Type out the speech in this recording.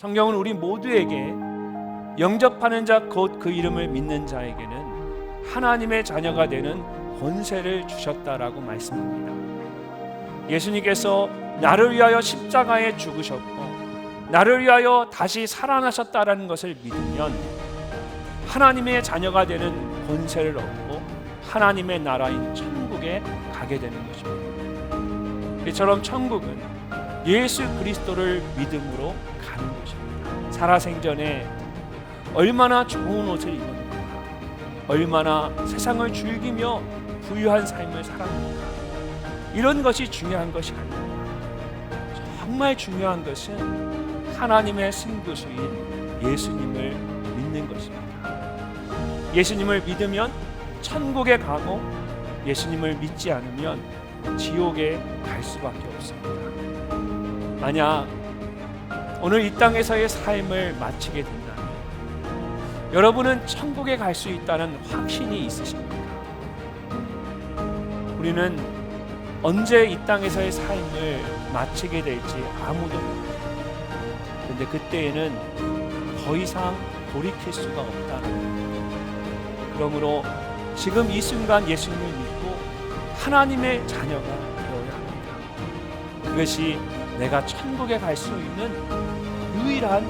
성경은 우리 모두에게 영접하는 자 곧 그 이름을 믿는 자에게는 하나님의 자녀가 되는 권세를 주셨다라고 말씀합니다. 예수님께서 나를 위하여 십자가에 죽으셨고 나를 위하여 다시 살아나셨다라는 것을 믿으면 하나님의 자녀가 되는 권세를 얻고 하나님의 나라인 천국에 가게 되는 것입니다. 이처럼 천국은 예수 그리스도를 믿음으로 가는 것입니다. 살아생전에 얼마나 좋은 옷을 입었는가, 얼마나 세상을 즐기며 부유한 삶을 살았는가, 이런 것이 중요한 것이 아닙니다. 정말 중요한 것은 하나님의 승부수인 예수님을 믿는 것입니다. 예수님을 믿으면 천국에 가고 예수님을 믿지 않으면 지옥에 갈 수밖에 없습니다. 만약 오늘 이 땅에서의 삶을 마치게 된다면 여러분은 천국에 갈 수 있다는 확신이 있으십니까? 우리는 언제 이 땅에서의 삶을 마치게 될지 아무도 모릅니다. 근데 그때에는 더 이상 돌이킬 수가 없다는 거예요. 그러므로 지금 이 순간 예수님을 믿고 하나님의 자녀가 되어야 합니다. 그것이 내가 천국에 갈 수 있는 유일한